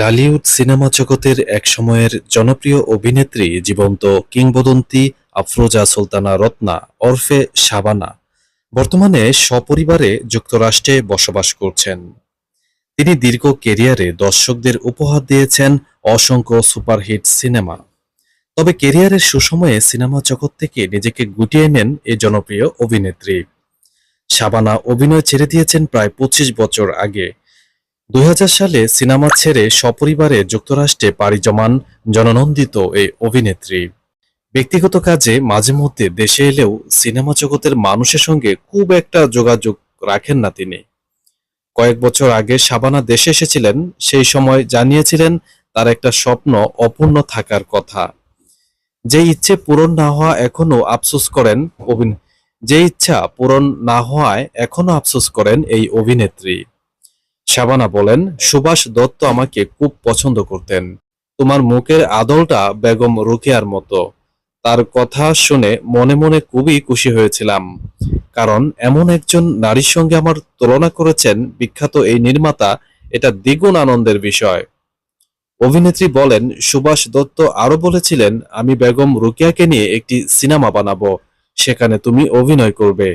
Dhallywood cinema জগতের এক সময়ের জনপ্রিয় অভিনেত্রী জীবন্ত কিংবদন্তি আফরোজা সুলতানা রত্না, ওরফে শাবানা, বর্তমানে সপরিবারে যুক্তরাষ্ট্রে বসবাস করছেন। তিনি দীর্ঘ কেরিয়ারে দর্শকদের উপহার দিয়েছেন অসংখ্য সুপারহিট সিনেমা। তবে কেরিয়ারের সুসময়ে সিনেমা জগৎ থেকে নিজেকে গুটিয়ে নেন এই জনপ্রিয় অভিনেত্রী। শাবানা অভিনয় ছেড়ে দিয়েছেন প্রায় পঁচিশ বছর আগে। দুই হাজার সালে সিনেমা ছেড়ে সপরিবারে যুক্তরাষ্ট্রে পাড়ি জমান জননন্দিত এই অভিনেত্রী। ব্যক্তিগত কাজে মাঝে মধ্যে দেশে এলেও সিনেমা জগতের মানুষের সঙ্গে খুব একটা যোগাযোগ রাখেন না তিনি। কয়েক বছর আগে শাবানা দেশে এসেছিলেন, সেই সময় জানিয়েছিলেন তার একটা স্বপ্ন অপূর্ণ থাকার কথা। যে ইচ্ছে পূরণ না হওয়া এখনও আফসোস করেন অভিন যে ইচ্ছা পূরণ না হওয়ায় এখনও আফসোস করেন এই অভিনেত্রী। শাবানা বলেন, সুভাষ দত্ত আমাকে খুব পছন্দ করতেন। তোমার মুখের আদলটা বেগম রুকিয়ার মতো। তার কথা শুনে মনে মনে খুবই খুশি হয়েছিলাম। কারণ এমন একজন নারীর সঙ্গে আমার তুলনা করেছেন বিখ্যাত এই নির্মাতা, এটা দ্বিগুণ আনন্দের বিষয়। অভিনেত্রী বলেন, সুভাষ দত্ত আরও বলেছিলেন, আমি বেগম রুকিয়াকে নিয়ে একটি সিনেমা বানাবো, সেখানে তুমি অভিনয় করবে।